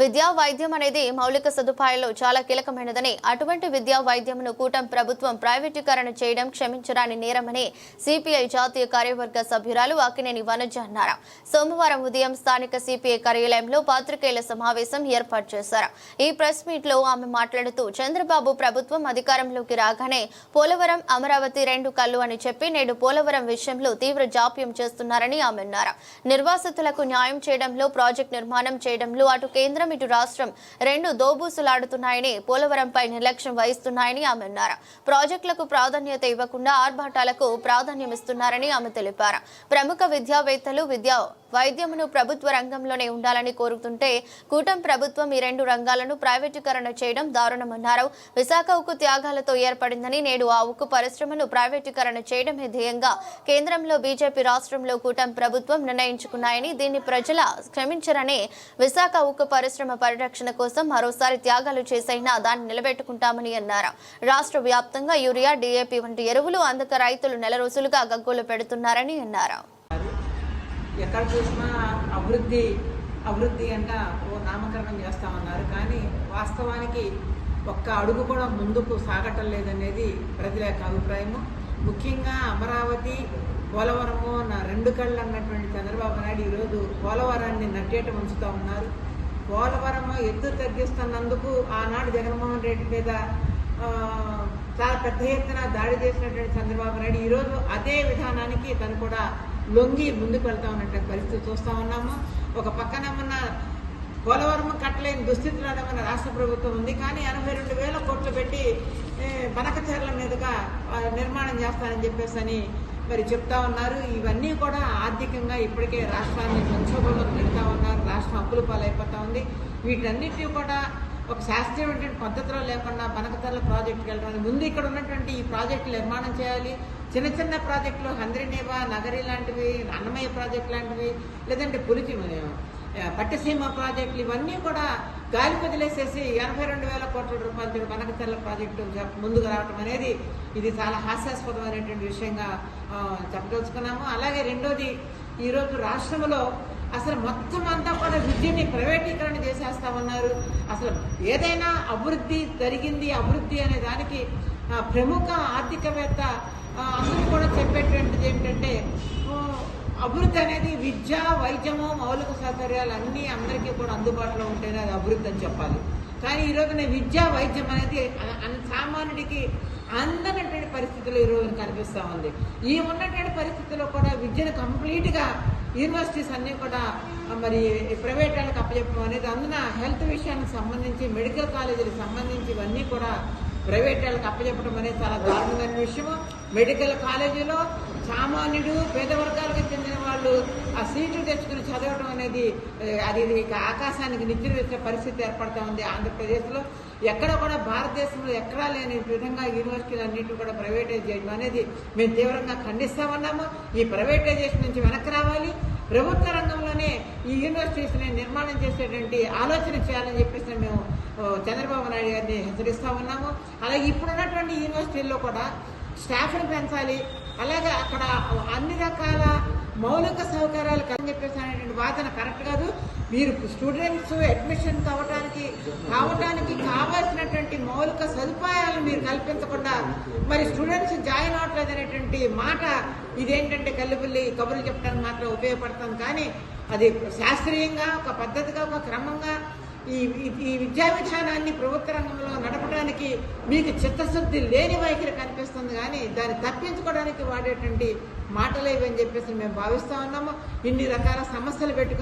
విద్యా వైద్యం అనేది మౌలిక సదుపాయాల్లో చాలా కీలకమైనదని అటువంటి విద్యా వైద్యమును కూటం ప్రభుత్వం ప్రైవేటీకరణ చేయడం క్షమించరాని నేరమని సిపిఐ జాతీయ కార్యవర్గ సభ్యురాలు అక్కినేని వనజ అన్నారు. సోమవారం ఉదయం స్థానిక సిపిఐ కార్యాలయంలో పాత్రికేయుల సమావేశం ఏర్పాటు చేశారు. ఈ ప్రెస్ మీట్లో ఆమె మాట్లాడుతూ చంద్రబాబు ప్రభుత్వం అధికారంలోకి రాగానే పోలవరం అమరావతి రెండు కళ్ళు అని చెప్పి నేడు పోలవరం విషయంలో తీవ్ర జాప్యం చేస్తున్నారని ఆమె అన్నారు. నిర్వాసితులకు న్యాయం చేయడంలో ప్రాజెక్ట్ నిర్మాణం చేయడంలో అటు కేంద్రం ఇటు రాష్ట్రం రెండు దోబూసులాడుతున్నాయని పోలవరంపై నిర్లక్ష్యం వహిస్తున్నాయని ఆమె అన్నారు. ప్రాజెక్టులకు ప్రాధాన్యత ఇవ్వకుండా ఆర్భాటాలకు ప్రాధాన్యం ఇస్తున్నారని ఆమె తెలిపారు. ప్రముఖ విద్యావేత్తలు విద్యా వైద్యమును ప్రభుత్వ రంగంలోనే ఉండాలని కోరుతుంటే కూటం ప్రభుత్వం ఈ రెండు రంగాలను ప్రైవేటీకరణ చేయడం దారుణమన్నారు. విశాఖ ఉక్కు త్యాగాలతో ఏర్పడిందని నేడు ఆ ఉక్కు పరిశ్రమను ప్రైవేటీకరణ చేయడమే ధ్యేయంగా కేంద్రంలో బీజేపీ రాష్ట్రంలో కూటం ప్రభుత్వం నిర్ణయించుకున్నాయని దీన్ని ప్రజల క్షమించరని విశాఖ ఉక్కు పరిశ్రమ పరిరక్షణ కోసం మరోసారి త్యాగాలు చేసైనా దాన్ని నిలబెట్టుకుంటామని అన్నారు. రాష్ట్ర వ్యాప్తంగా యూరియా డీఏపీ వంటి ఎరువులు అందక రైతులు నెల రోజులుగా గగ్గోలు పెడుతున్నారని అన్నారు. ఎక్కడ చూసినా అభివృద్ధి అభివృద్ధి అంట ఓ నామకరణం చేస్తామన్నారు. కానీ వాస్తవానికి ఒక్క అడుగు కూడా ముందుకు సాగటం లేదనేది ప్రజల యొక్క అభిప్రాయము. ముఖ్యంగా అమరావతి పోలవరము నా రెండు కళ్ళు అన్నటువంటి చంద్రబాబు నాయుడు ఈరోజు పోలవరాన్ని నట్టేట ఉంచుతూ ఉన్నారు. పోలవరం ఎత్తు తగ్గిస్తున్నందుకు ఆనాడు జగన్మోహన్ రెడ్డి మీద చాలా పెద్ద ఎత్తున దాడి చేసినటువంటి చంద్రబాబు నాయుడు ఈరోజు అదే విధానానికి తను కూడా లొంగి ముందుకు వెళ్తా ఉన్నటువంటి పరిస్థితి చూస్తూ ఉన్నాము. ఒక పక్కన ఉన్న పోలవరం కట్టలేని దుస్థితిలో మన రాష్ట్ర ప్రభుత్వం ఉంది. కానీ ఎనభై రెండు వేల కోట్లు పెట్టి బనకచర్ల మీదుగా నిర్మాణం చేస్తానని చెప్పేసి అని మరి చెప్తా ఉన్నారు. ఇవన్నీ కూడా ఆర్థికంగా ఇప్పటికే రాష్ట్రాన్ని సంక్షోభంలో పెడతా ఉన్నారు. రాష్ట్రం అప్పుల పాలైపోతా ఉంది. వీటన్నిటిని కూడా ఒక శాస్త్రీయమైనటువంటి పద్ధతిలో లేకుండా బనకతల ప్రాజెక్టుకి వెళ్ళడం. ముందు ఇక్కడ ఉన్నటువంటి ఈ ప్రాజెక్టులు నిర్మాణం చేయాలి. చిన్న చిన్న ప్రాజెక్టులు హంద్రినేవా నగరి లాంటివి అన్నమయ్య ప్రాజెక్ట్ లాంటివి లేదంటే పులిచి పట్టిసీమ ప్రాజెక్టులు ఇవన్నీ కూడా గాలి వదిలేసేసి ఎనభై రెండు వేల కోట్ల రూపాయలతో బనకతెల్ల ప్రాజెక్టు ముందుకు రావటం అనేది ఇది చాలా హాస్యాస్పదమైనటువంటి విషయంగా చెప్పదలుచుకున్నాము. అలాగే రెండోది ఈరోజు రాష్ట్రంలో అసలు మొత్తం అంతా కూడా విద్యని ప్రైవేటీకరణ చేసేస్తామన్నారు అసలు ఏదైనా అభివృద్ధి జరిగింది అభివృద్ధి అనే దానికి ప్రముఖ ఆర్థికవేత్త ఆ, అందరూ కూడా చెప్పేటువంటిది ఏంటంటే అభివృద్ధి అనేది విద్య వైద్యము మౌలిక సౌకర్యాలు అన్నీ అందరికీ కూడా అందుబాటులో ఉంటేనే అది అభివృద్ధి అని చెప్పాలి. కానీ ఈ రోజున విద్య వైద్యం అనేది సామాన్యుడికి అందనటువంటి పరిస్థితులు ఈ రోజున కనిపిస్తూ ఉంది. ఈ ఉన్నటువంటి పరిస్థితుల్లో కూడా విద్యను కంప్లీట్గా యూనివర్సిటీస్ అన్నీ కూడా మరి ప్రైవేట్ వాళ్ళకి అప్పచెప్పడం అనేది అందున హెల్త్ విషయానికి సంబంధించి మెడికల్ కాలేజీలకు సంబంధించి ఇవన్నీ కూడా ప్రైవేట్ వాళ్ళకి అప్పచెప్పడం అనేది చాలా దారుణమైన విషయము. మెడికల్ కాలేజీలో సామాన్యుడు పేద వర్గాలకు చెందిన వాళ్ళు ఆ సీట్లు తెచ్చుకుని చదవడం అనేది అది ఆకాశానికి నిచ్చెన వేసే పరిస్థితి ఏర్పడతా ఉంది ఆంధ్రప్రదేశ్లో. ఎక్కడ కూడా భారతదేశంలో ఎక్కడా లేని విధంగా యూనివర్సిటీలు అన్నింటినీ కూడా ప్రైవేటైజ్ చేయడం అనేది మేము తీవ్రంగా ఖండిస్తా ఉన్నాము. ఈ ప్రైవేటైజేషన్ నుంచి వెనక్కి రావాలి. ప్రభుత్వ రంగంలోనే ఈ యూనివర్సిటీస్ని నిర్మాణం చేసేటువంటి ఆలోచన చేయాలని చెప్పేసి మేము చంద్రబాబు నాయుడు గారిని హెచ్చరిస్తూ ఉన్నాము. అలాగే ఇప్పుడున్నటువంటి యూనివర్సిటీల్లో కూడా స్టాఫ్ని పెంచాలి. అలాగే అక్కడ అన్ని రకాల మౌలిక సౌకర్యాలు కలిగి చెప్పేసి అనేటువంటి వాదన కరెక్ట్ కాదు. మీరు స్టూడెంట్స్ అడ్మిషన్ కావడానికి కావడానికి కావాల్సినటువంటి మౌలిక సదుపాయాలను మీరు కల్పించకుండా మరి స్టూడెంట్స్ జాయిన్ అవ్వట్లేదు అనేటువంటి మాట ఇదేంటంటే కల్లిపుల్లి కబుర్లు చెప్పడానికి మాత్రం ఉపయోగపడతాం. కానీ అది శాస్త్రీయంగా ఒక పద్ధతిగా ఒక క్రమంగా ఈ ఈ- విద్యా విధానాన్ని ప్రభుత్వ రంగంలో నడపడానికి మీకు చిత్తశుద్ధి లేని వైఖరి కనిపిస్తుంది. కానీ దాన్ని తప్పించుకోవడానికి వాడేటువంటి మాటలేవని చెప్పేసి మేము భావిస్తా ఉన్నాము. ఇన్ని రకాల సమస్యలు పెట్టుకుని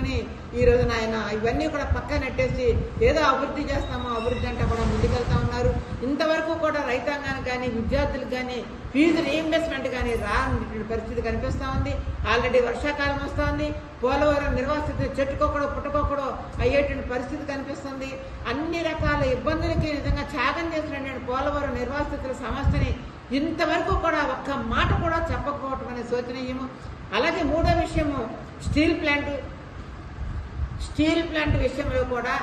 ఈ రోజున ఆయన ఇవన్నీ కూడా పక్కన నెట్టేసి ఏదో అభివృద్ధి చేస్తామో అభివృద్ధి అంటే కూడా ముందుకెళ్తా ఉన్నారు. ఇంతవరకు కూడా రైతాంగానికి కానీ విద్యార్థులకు కానీ ఫీజు రీఇంబర్స్మెంట్ కానీ రాని పరిస్థితి కనిపిస్తూ ఉంది. ఆల్రెడీ వర్షాకాలం వస్తూ ఉంది. పోలవరం నిర్వాసిత చెట్టుకోకడో పుట్టుకోకడో అయ్యేటువంటి పరిస్థితి కనిపిస్తుంది. అన్ని రకాల ఇబ్బందులకి నిజంగా త్యాగం చేసినటువంటి పోలవరం నిర్వాసితుల సమస్యని ఇంతవరకు కూడా ఒక్క మాట కూడా చెప్పకపోవటం అనేది శోచనీయము. అలాగే మూడో విషయము స్టీల్ ప్లాంట్. స్టీల్ ప్లాంట్ విషయంలో కూడా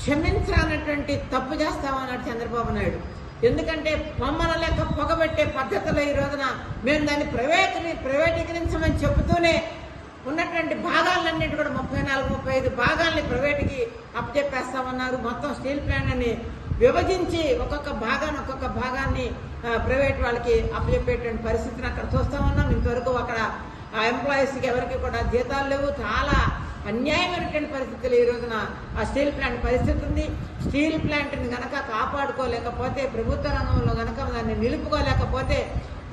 క్షమించాలన్నటువంటి తప్పు చేస్తామన్నాడు చంద్రబాబు నాయుడు. ఎందుకంటే బొమ్మల లెక్క పొగబెట్టే పద్ధతిలో ఈ రోజున మేము దాన్ని ప్రైవేట్ ప్రైవేటీకరించమని చెబుతూనే ఉన్నటువంటి భాగాలన్నింటి కూడా ముప్పై నాలుగు ముప్పై ఐదు భాగాల్ని ప్రైవేట్కి అప్పచెప్పేస్తామన్నారు మొత్తం స్టీల్ ప్లాంట్ అని విభజించి ఒక్కొక్క భాగాన్ని ఒక్కొక్క భాగాన్ని ప్రైవేట్ వాళ్ళకి అప్పచెప్పేటువంటి పరిస్థితిని అక్కడ చూస్తా ఉన్నాం. ఇంతవరకు అక్కడ ఎంప్లాయీస్కి ఎవరికి కూడా జీతాలు లేవు. చాలా అన్యాయమైనటువంటి పరిస్థితులు ఈ రోజున. ఆ స్టీల్ ప్లాంట్ పరిస్థితి ఉంది. స్టీల్ ప్లాంట్ని గనక కాపాడుకోలేకపోతే ప్రభుత్వ రంగంలో గనక దాన్ని నిలుపుకోలేకపోతే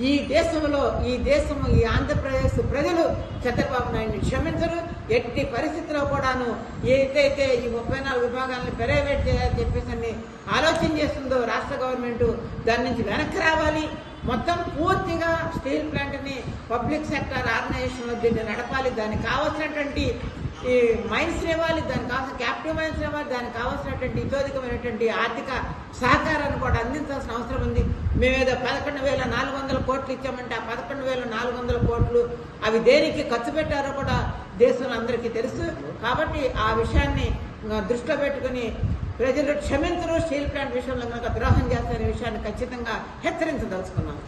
ఈ దేశంలో ఈ దేశము ఈ ఆంధ్రప్రదేశ్ ప్రజలు చంద్రబాబు నాయుడిని క్షమించరు. ఎట్టి పరిస్థితిలో కూడాను ఏదైతే ఈ ముప్పై నాలుగు విభాగాలను ప్రైవేట్ చేయాలని చెప్పేసి అని ఆలోచన చేస్తుందో రాష్ట్ర గవర్నమెంట్ దాని నుంచి వెనక్కి రావాలి. మొత్తం పూర్తిగా స్టీల్ ప్లాంట్ని పబ్లిక్ సెక్టర్ ఆర్గనైజేషన్లో దీన్ని నడపాలి. దానికి కావాల్సినటువంటి ఈ మైన్స్ ఇవ్వాలి దానికి కావాల్సిన క్యాపిటల్ మైన్స్ దానికి కావాల్సినటువంటి ఇతోధికమైనటువంటి ఆర్థిక సహకారాన్ని కూడా అందించాల్సిన అవసరం ఉంది. మేమేదో పదకొండు వేల నాలుగు వందల కోట్లు ఇచ్చామంటే ఆ పదకొండు వేల నాలుగు వందల కోట్లు అవి దేనికి ఖర్చు పెట్టారో కూడా దేశంలో అందరికీ తెలుసు. కాబట్టి ఆ విషయాన్ని దృష్టిలో పెట్టుకుని ప్రజలు క్షమించరు. స్టీల్ ప్లాంట్ విషయంలో కనుక ద్రోహం చేస్తారనే విషయాన్ని ఖచ్చితంగా హెచ్చరించదలుచుకున్నాను